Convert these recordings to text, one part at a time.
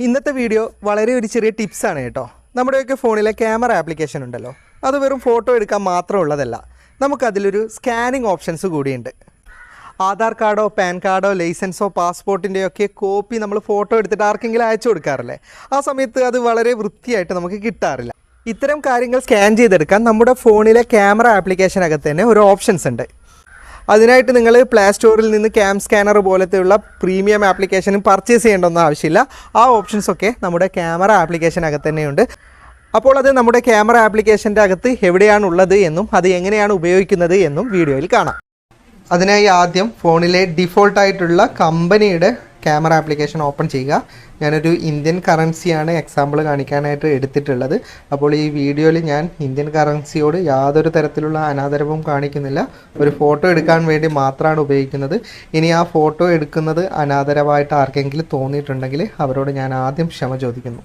ഇന്നത്തെ വീഡിയോ വളരെ ഒരു ചെറിയ ടിപ്സാണ് കേട്ടോ. നമ്മുടെയൊക്കെ ഫോണിലെ ക്യാമറ ആപ്ലിക്കേഷൻ ഉണ്ടല്ലോ. അത് വെറും ഫോട്ടോ എടുക്കാൻ മാത്രം മാത്രമുള്ളതല്ല നമുക്കതിലൊരു സ്കാനിങ് ഓപ്ഷൻസ് കൂടിയുണ്ട്. ആധാർ കാർഡോ പാൻ കാർഡോ ലൈസൻസോ പാസ്പോർട്ടിന്റെയോ ഒക്കെ കോപ്പി നമ്മൾ ഫോട്ടോ എടുത്തിട്ട് ആർക്കെങ്കിലും അയച്ചു കൊടുക്കാറില്ലേ? ആ സമയത്ത് അത് വളരെ വൃത്തിയായിട്ട് നമുക്ക് കിട്ടാറില്ല. ഇത്തരം കാര്യങ്ങൾ സ്കാൻ ചെയ്തെടുക്കാൻ നമ്മുടെ ഫോണിലെ ക്യാമറ ആപ്ലിക്കേഷനകത്ത് തന്നെ ഒരു ഓപ്ഷൻസ് ഉണ്ട്. അതിനായിട്ട് നിങ്ങൾ പ്ലേ സ്റ്റോറിൽ നിന്ന് ക്യാം സ്കാനർ പോലത്തെയുള്ള പ്രീമിയം ആപ്ലിക്കേഷനും പർച്ചേസ് ചെയ്യേണ്ടൊന്നും ആവശ്യമില്ല. ആ ഓപ്ഷൻസ് ഒക്കെ നമ്മുടെ ക്യാമറ ആപ്ലിക്കേഷനകത്ത് തന്നെയുണ്ട്. അപ്പോൾ അത് നമ്മുടെ ക്യാമറ ആപ്ലിക്കേഷന്റെ അകത്ത് എവിടെയാണ് ഉള്ളത് എന്നും അത് എങ്ങനെയാണ് ഉപയോഗിക്കുന്നത് എന്നും വീഡിയോയിൽ കാണാം. അതിനായി ആദ്യം ഫോണിലെ ഡിഫോൾട്ടായിട്ടുള്ള കമ്പനിയുടെ ക്യാമറ ആപ്ലിക്കേഷൻ ഓപ്പൺ ചെയ്യുക. ഞാനൊരു ഇന്ത്യൻ കറൻസിയാണ് എക്സാമ്പിൾ കാണിക്കാനായിട്ട് എടുത്തിട്ടുള്ളത്. അപ്പോൾ ഈ വീഡിയോയിൽ ഞാൻ ഇന്ത്യൻ കറൻസിയോട് യാതൊരു തരത്തിലുള്ള അനാദരവും കാണിക്കുന്നില്ല. ഒരു ഫോട്ടോ എടുക്കാൻ വേണ്ടി മാത്രമാണ് ഉപയോഗിക്കുന്നത്. ഇനി ആ ഫോട്ടോ എടുക്കുന്നത് അനാദരവായിട്ട് ആർക്കെങ്കിലും തോന്നിയിട്ടുണ്ടെങ്കിൽ അവരോട് ഞാൻ ആദ്യം ക്ഷമ ചോദിക്കുന്നു.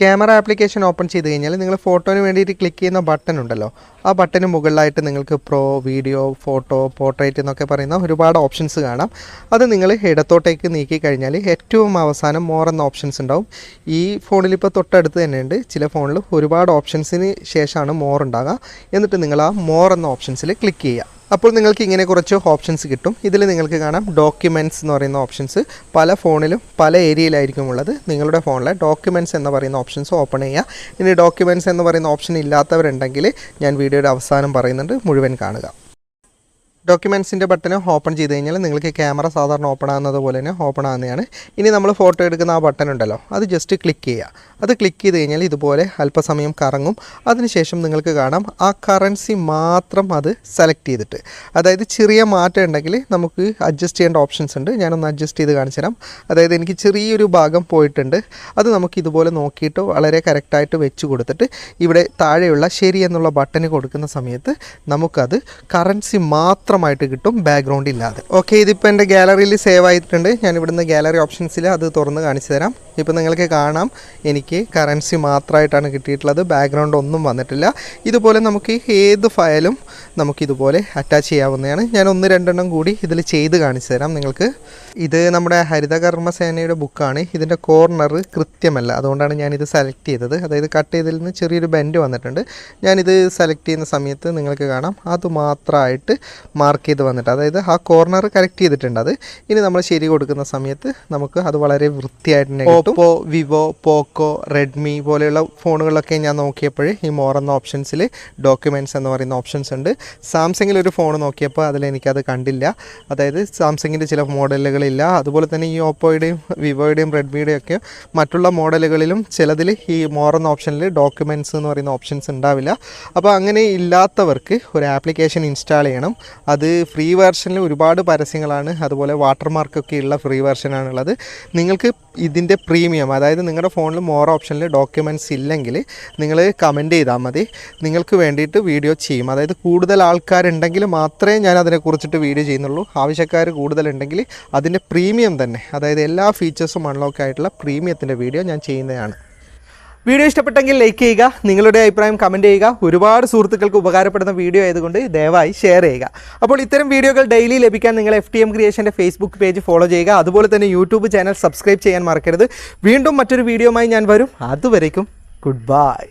ക്യാമറ ആപ്ലിക്കേഷൻ ഓപ്പൺ ചെയ്ത് കഴിഞ്ഞാൽ നിങ്ങൾ ഫോട്ടോന് വേണ്ടിയിട്ട് ക്ലിക്ക് ചെയ്യുന്ന ബട്ടൺ ഉണ്ടല്ലോ. ആ ബട്ടന് മുകളിലായിട്ട് നിങ്ങൾക്ക് പ്രോ വീഡിയോ ഫോട്ടോ പോർട്രേറ്റ് എന്നൊക്കെ പറയുന്ന ഒരുപാട് ഓപ്ഷൻസ് കാണാം. അത് നിങ്ങൾ ഇടത്തോട്ടേക്ക് നീക്കി കഴിഞ്ഞാൽ ഏറ്റവും അവസാനം മോർ എന്ന ഓപ്ഷൻസ് ഉണ്ടാവും. ഈ ഫോണിൽ ഇപ്പോൾ തൊട്ടടുത്ത് തന്നെ ഉണ്ട്. ചില ഫോണിൽ ഒരുപാട് ഓപ്ഷൻസിന് ശേഷമാണ് മോർ ഉണ്ടാകുക എന്നിട്ട് നിങ്ങൾ ആ മോർ എന്ന ഓപ്ഷൻസിൽ ക്ലിക്ക് ചെയ്യുക. അപ്പോൾ നിങ്ങൾക്ക് ഇങ്ങനെ കുറച്ച് ഓപ്ഷൻസ് കിട്ടും. ഇതിൽ നിങ്ങൾക്ക് കാണാം ഡോക്യുമെന്റ്സ് എന്ന് പറയുന്ന ഓപ്ഷൻസ് പല ഫോണിലും പല ഏരിയയിലായിരിക്കും ഉള്ളത്. നിങ്ങളുടെ ഫോണിലെ ഡോക്യുമെന്റ്സ് എന്ന് പറയുന്ന ഓപ്ഷൻസ് ഓപ്പൺ ചെയ്യുക. ഇനി ഡോക്യുമെന്റ്സ് എന്ന് പറയുന്ന ഓപ്ഷൻ ഇല്ലാത്തവരുണ്ടെങ്കിൽ ഞാൻ വീഡിയോയുടെ അവസാനം പറയുന്നുണ്ട്. മുഴുവൻ കാണുക. ഡോക്യുമെന്റ്സിന്റെ ബട്ടൺ ഓപ്പൺ ചെയ്ത് കഴിഞ്ഞാൽ നിങ്ങൾക്ക് ക്യാമറ സാധാരണ ഓപ്പൺ ആകുന്നത് പോലെ തന്നെ ഓപ്പൺ ആകുന്നതാണ്. ഇനി നമ്മൾ ഫോട്ടോ എടുക്കുന്ന ആ ബട്ടൺ ഉണ്ടല്ലോ അത് ജസ്റ്റ് ക്ലിക്ക് ചെയ്യുക. അത് ക്ലിക്ക് ചെയ്ത് കഴിഞ്ഞാൽ ഇതുപോലെ അല്പസമയം കറങ്ങും. അതിനുശേഷം നിങ്ങൾക്ക് കാണാം ആ കറൻസി മാത്രം അത് സെലക്ട് ചെയ്തിട്ട്. അതായത് ചെറിയ മാറ്റം ഉണ്ടെങ്കിൽ നമുക്ക് അഡ്ജസ്റ്റ് ചെയ്യേണ്ട ഓപ്ഷൻസ് ഉണ്ട്. ഞാനൊന്ന് അഡ്ജസ്റ്റ് ചെയ്ത് കാണിച്ചു തരാം. അതായത് എനിക്ക് ചെറിയൊരു ഭാഗം പോയിട്ടുണ്ട്. അത് നമുക്ക് ഇതുപോലെ നോക്കിയിട്ട് വളരെ കറക്റ്റായിട്ട് വെച്ച് കൊടുത്തിട്ട് ഇവിടെ താഴെയുള്ള ശരി എന്നുള്ള ബട്ടൺ കൊടുക്കുന്ന സമയത്ത് നമുക്കത് കറൻസി മാത്രമായിട്ട് കിട്ടും ബാക്ക്ഗ്രൗണ്ട് ഇല്ലാതെ. ഓക്കെ ഇതിപ്പോൾ എന്റെ ഗാലറിയിൽ സേവ് ആയിട്ടുണ്ട്. ഞാൻ ഇവിടുന്ന് ഗാലറി ഓപ്ഷൻസിൽ അത് തുറന്ന് കാണിച്ചു തരാം. ഇപ്പോൾ നിങ്ങൾക്ക് കാണാം. എനിക്ക് കറൻസി മാത്രമായിട്ടാണ് കിട്ടിയിട്ടുള്ളത്. ബാക്ക്ഗ്രൗണ്ട് ഒന്നും വന്നിട്ടില്ല. ഇതുപോലെ നമുക്ക് ഏത് ഫയലും നമുക്കിതുപോലെ അറ്റാച്ച് ചെയ്യാവുന്നതാണ്. ഞാൻ ഒന്ന് രണ്ടെണ്ണം കൂടി ഇതിൽ ചെയ്ത് കാണിച്ചു തരാം നിങ്ങൾക്ക്. ഇത് നമ്മുടെ ഹരിതകർമ്മ സേനയുടെ ബുക്കാണ് ഇതിന്റെ കോർണർ കൃത്യമല്ല. അതുകൊണ്ടാണ് ഞാനിത് സെലക്ട് ചെയ്തത്. അതായത് കട്ട് ചെയ്തതിൽ നിന്ന് ചെറിയൊരു ബെൻഡ് വന്നിട്ടുണ്ട്. ഞാനിത് സെലക്ട് ചെയ്യുന്ന സമയത്ത് നിങ്ങൾക്ക് കാണാം. അത് മാത്രമായിട്ട് മാർക്ക് ചെയ്ത് വന്നിട്ട് അതായത് ആ കോർണർ കറക്റ്റ് ചെയ്തിട്ടുണ്ട് അത്. ഇനി നമ്മൾ ശരി കൊടുക്കുന്ന സമയത്ത് നമുക്ക് അത് വളരെ വൃത്തിയായിട്ട് തന്നെ ഓപ്പോ വിവോ പോക്കോ റെഡ്മി പോലെയുള്ള ഫോണുകളൊക്കെ ഞാൻ നോക്കിയപ്പോൾ ഈ മോർ എന്ന ഓപ്ഷൻസിൽ ഡോക്യുമെന്റ്സ് എന്ന് പറയുന്ന ഓപ്ഷൻസ് ഉണ്ട്. സാംസങ്ങിൽ ഒരു ഫോൺ നോക്കിയപ്പോൾ അതിൽ എനിക്കത് കണ്ടില്ല. അതായത് സാംസങ്ങിന്റെ ചില മോഡലുകളില്ല. അതുപോലെ തന്നെ ഈ ഓപ്പോയുടെയും വിവോയുടെയും റെഡ്മിയുടെയും ഒക്കെ മറ്റുള്ള മോഡലുകളിലും ചിലതിൽ ഈ മോർ എന്ന ഓപ്ഷനിൽ ഡോക്യുമെന്റ്സ് എന്ന് പറയുന്ന ഓപ്ഷൻസ് ഉണ്ടാവില്ല. അപ്പോൾ അങ്ങനെ ഇല്ലാത്തവർക്ക് ഒരു ആപ്ലിക്കേഷൻ ഇൻസ്റ്റാൾ ചെയ്യണം. അത് ഫ്രീ വേർഷനിൽ ഒരുപാട് പരസ്യങ്ങളാണ്. അതുപോലെ വാട്ടർമാർക്കൊക്കെ ഉള്ള ഫ്രീ വേർഷനാണുള്ളത്. നിങ്ങൾക്ക് ഇതിന്റെ പ്രീമിയം അതായത് നിങ്ങളുടെ ഫോണിൽ മോർ ഓപ്ഷനിൽ ഡോക്യുമെന്റ്സ് ഇല്ലെങ്കിൽ നിങ്ങൾ കമന്റ് ചെയ്താൽ മതി. നിങ്ങൾക്ക് വേണ്ടിയിട്ട് വീഡിയോ ചെയ്യും. അതായത് കൂടുതൽ ആൾക്കാരുണ്ടെങ്കിൽ മാത്രമേ ഞാൻ അതിനെക്കുറിച്ചിട്ട് വീഡിയോ ചെയ്യുന്നുള്ളൂ. ആവശ്യക്കാർ കൂടുതലുണ്ടെങ്കിൽ അതിന്റെ പ്രീമിയം തന്നെ. അതായത് എല്ലാ ഫീച്ചേഴ്സും അൺലോക്ക് ആയിട്ടുള്ള പ്രീമിയത്തിന്റെ വീഡിയോ ഞാൻ ചെയ്യുന്നതാണ്. വീഡിയോ ഇഷ്ടപ്പെട്ടെങ്കിൽ ലൈക്ക് ചെയ്യുക നിങ്ങളുടെ അഭിപ്രായം കമന്റ് ചെയ്യുക. ഒരുപാട് സുഹൃത്തുക്കൾക്ക് ഉപകാരപ്പെടുന്ന വീഡിയോ ആയതുകൊണ്ട് ദയവായി ഷെയർ ചെയ്യുക. അപ്പോൾ ഇത്തരം വീഡിയോകൾ ഡെയിലി ലഭിക്കാൻ നിങ്ങൾ എഫ് ടി എം ക്രിയേഷന്റെ ഫേസ്ബുക്ക് പേജ് ഫോളോ ചെയ്യുക. അതുപോലെ തന്നെ യൂട്യൂബ് ചാനൽ സബ്സ്ക്രൈബ് ചെയ്യാൻ മറക്കരുത്. വീണ്ടും മറ്റൊരു വീഡിയോയുമായി ഞാൻ വരും. അതുവരേക്കും ഗുഡ് ബൈ